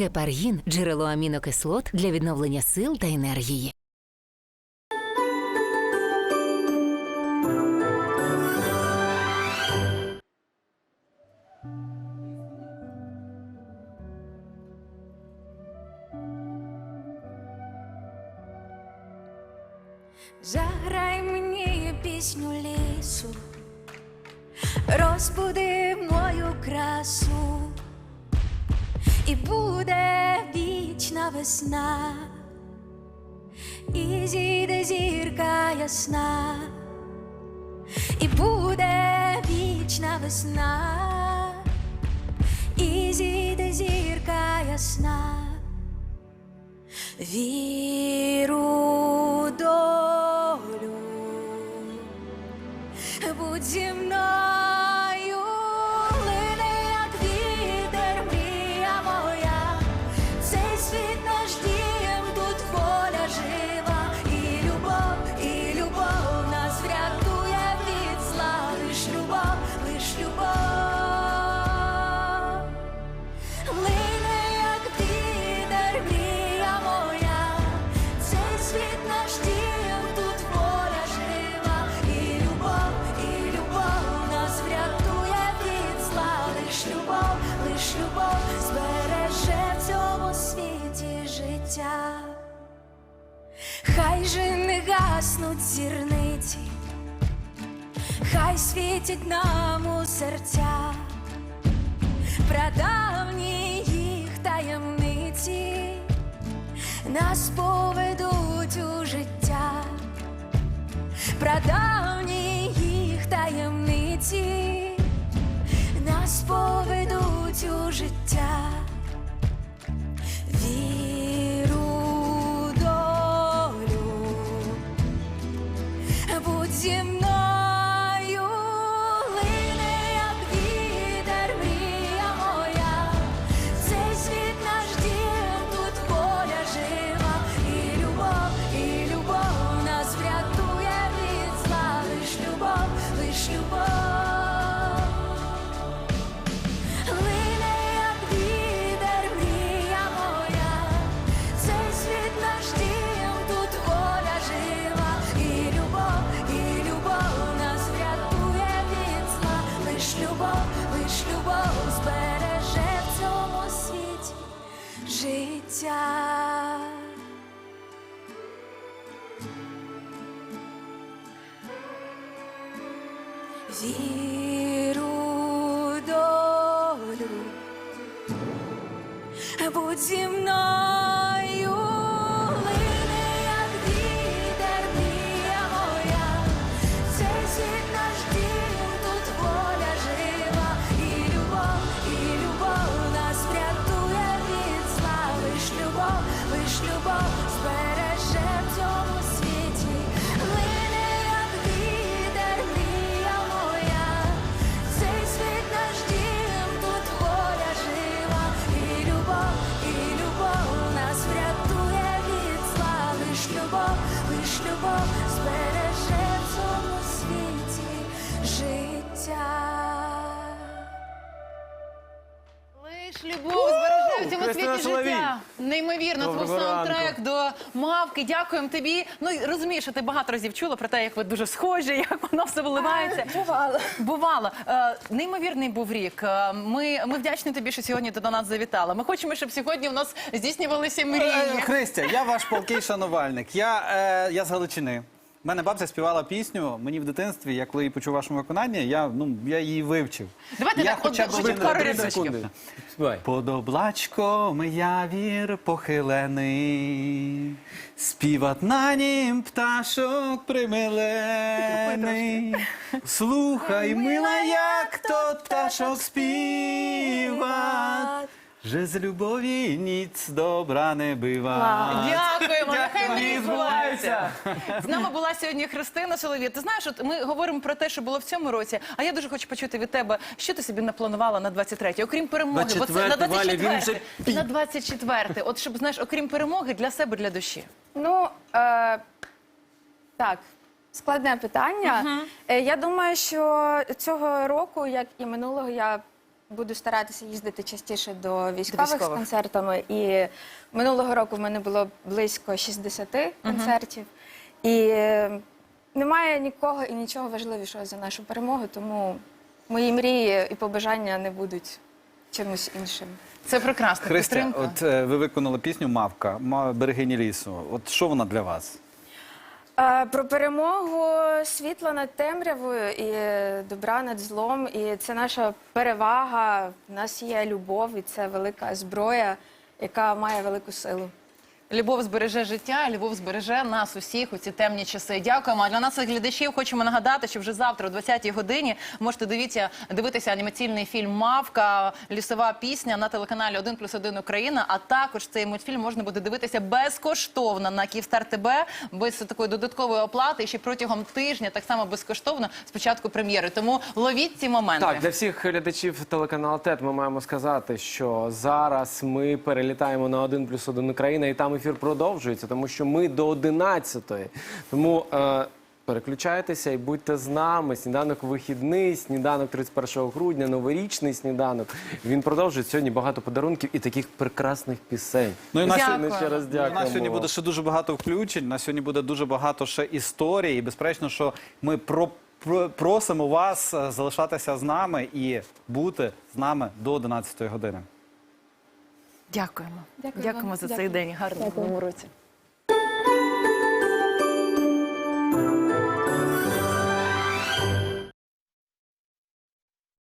Гепаргін джерело амінокислот для відновлення сил та енергії. Заграй мені пісню лісу, розбуди мою красу, і буде вічна весна, і зійде зірка ясна, і буде вічна весна, і зійде зірка ясна. Віру долю, будь зі лиш любов збереже в цьому світі життя. Хай же не гаснуть зірниці, хай світять нам у серця прадавні їх таємниці нас поведуть у життя, прадавні зі Віру долю, будь зі мною, лине, як вітер, мрія моя, цей світ наш дім, Лиш любов збереже в цьому Христина світі Соловій. життя. Неймовірно, твій Доброго саундтрек ранку. до мавки. Дякуємо тобі. Ну і розумієш, що ти багато разів чула про те, як ви дуже схожі, як воно все виливається. Бувало. Бувало. Е, неймовірний був рік. Е, Ми, ми вдячні тобі, що сьогодні ти до нас завітала. Ми хочемо, щоб сьогодні у нас здійснювалися Е, мрії. Христя, я ваш полкий шанувальник. Я, е, я з Галичини. У мене бабця співала пісню мені в дитинстві. Я коли її почув вашому виконанні, я, ну, я її вивчив. Давайте я так, от, хоча б хоч один пару рядочків. Под облачком явір похилений, співат на нім пташок примилений. Слухай, мила, як то пташок співат, же з любові ніц добра не бива. Дякуємо, нехай мрії Мрії збуваються. З нами була сьогодні Христина Соловій. Ти знаєш, от ми говоримо про те, що було в цьому році, а я дуже хочу почути від тебе, що ти собі напланувала на 23-й, окрім перемоги. Бо це на 24-й, Валя, він 24-й. На 24-й. От щоб, знаєш, окрім перемоги, для себе, для душі. Ну е, так, складне питання. Е, я думаю, що цього року, як і минулого, я буду старатися їздити частіше до військових, з військових. концертами. І минулого року в мене було близько 60 концертів. І е, немає нікого і нічого важливішого за нашу перемогу, тому мої мрії і побажання не будуть чимось іншим. Це прекрасна Христя, підтримка. от е, ви виконали пісню Мавка, «Ма- берегині лісу. От що вона для вас? Е, Про перемогу світла над темрявою і добра над злом. І це наша перевага. У нас є любов, і це велика зброя, яка має велику силу. Любов збереже життя, любов збереже нас усіх у ці темні часи. Дякуємо. А для наших глядачів хочемо нагадати, що вже завтра, о 20-й годині, можете дивіться, дивитися анімаційний фільм Мавка, лісова пісня на телеканалі 1 плюс 1 Україна. А також цей мультфільм можна буде дивитися безкоштовно на Київстар ТБ, без такої додаткової оплати. І ще протягом тижня так само безкоштовно з початку прем'єри. Тому ловіть ці моменти. Так, для всіх глядачів телеканалу ТЕТ ми маємо сказати, що зараз ми перелітаємо на 1 плюс 1 Україна, і там ефір продовжується, тому що ми до 11-ї. Тому е, переключайтеся і будьте з нами. Сніданок вихідний, сніданок 31 грудня, новорічний сніданок. Він продовжує сьогодні багато подарунків і таких прекрасних пісень. Ну і на Дякую. Ми ще раз У дякуємо. нас сьогодні буде ще дуже багато включень. У нас сьогодні буде дуже багато ще історій. І безперечно, що ми про, про- просимо вас е, залишатися з нами і бути з нами до 11 години. Дякуємо. Дякуємо вам. за цей день. Гарного новому році.